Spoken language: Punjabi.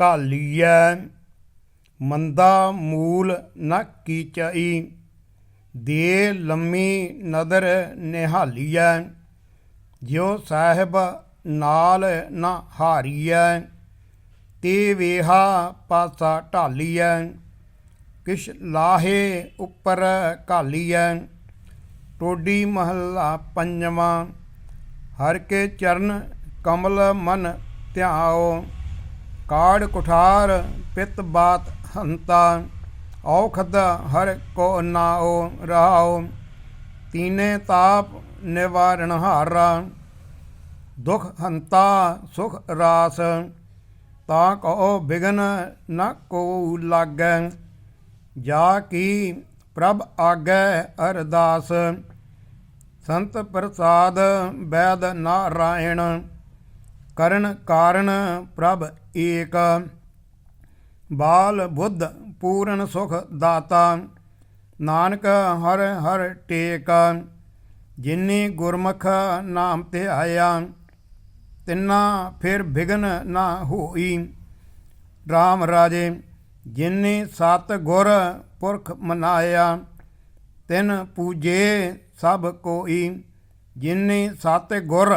ਕਾਲੀਐ ਮੰਦਾ ਮੂਲ ਨ ਕੀਚਈ ਦੇ ਲੰਮੀ ਨਦਰ ਨਿਹਾਲੀਐ ਜਿਉ ਸਾਹਿਬ ਨਾਲ ਨ ਹਾਰੀਐ ਤੇ ਵੇਹਾ ਪਾਸਾ ਢਾਲੀਐ ਕਿਛ ਲਾਹੇ ਉੱਪਰ ਘਾਲੀਐ ਟੋਡੀ ਮਹੱਲਾ ਪੰਜਵਾਂ। ਹਰ ਕੇ ਚਰਨ ਕਮਲ ਮਨ ਧਿਆਓ। ਕਾੜ ਕੁਠਾਰ ਪਿਤ ਬਾਤ ਹੰਤਾ, ਔਖਦ ਹਰ ਕੋ ਨਾਓ ਰਹਾਓ ਤੀਨੇ ਤਾਪ ਨਿਵਾਰਣ ਹਾਰਾ, ਦੁਖ ਹੰਤਾ ਸੁਖ ਰਾਸ, ਤਾਂ ਕਹੋ ਬਿਗਨ ਨ ਕੋ ਲਾਗੈ, ਜਾ ਕੀ ਪ੍ਰਭ ਆਗੈ ਅਰਦਾਸ, ਸੰਤ ਪ੍ਰਸਾਦ ਵੈਦ ਨਾਰਾਇਣ ਕਰਨ ਕਾਰਨ ਪ੍ਰਭ ਏਕ। ਬਾਲ ਬੁੱਧ ਪੂਰਨ ਸੁਖ ਦਾਤਾ। ਨਾਨਕ ਹਰ ਹਰ ਟੇਕ। ਜਿਨੀ ਗੁਰਮੁਖ ਨਾਮ ਤੇ ਆਇਆ, ਤਿੰਨਾ ਫਿਰ ਬਿਗਨ ਨਾ ਹੋਈ। RAM ਰਾਜੇ, ਜਿਨੇ ਸਤ ਗੁਰ ਪੁਰਖ ਮਨਾਇਆ, ਤਿਨ ਪੂਜੇ ਸਭ ਕੋਈ। ਜਿਨੇ ਸਤ ਗੁਰ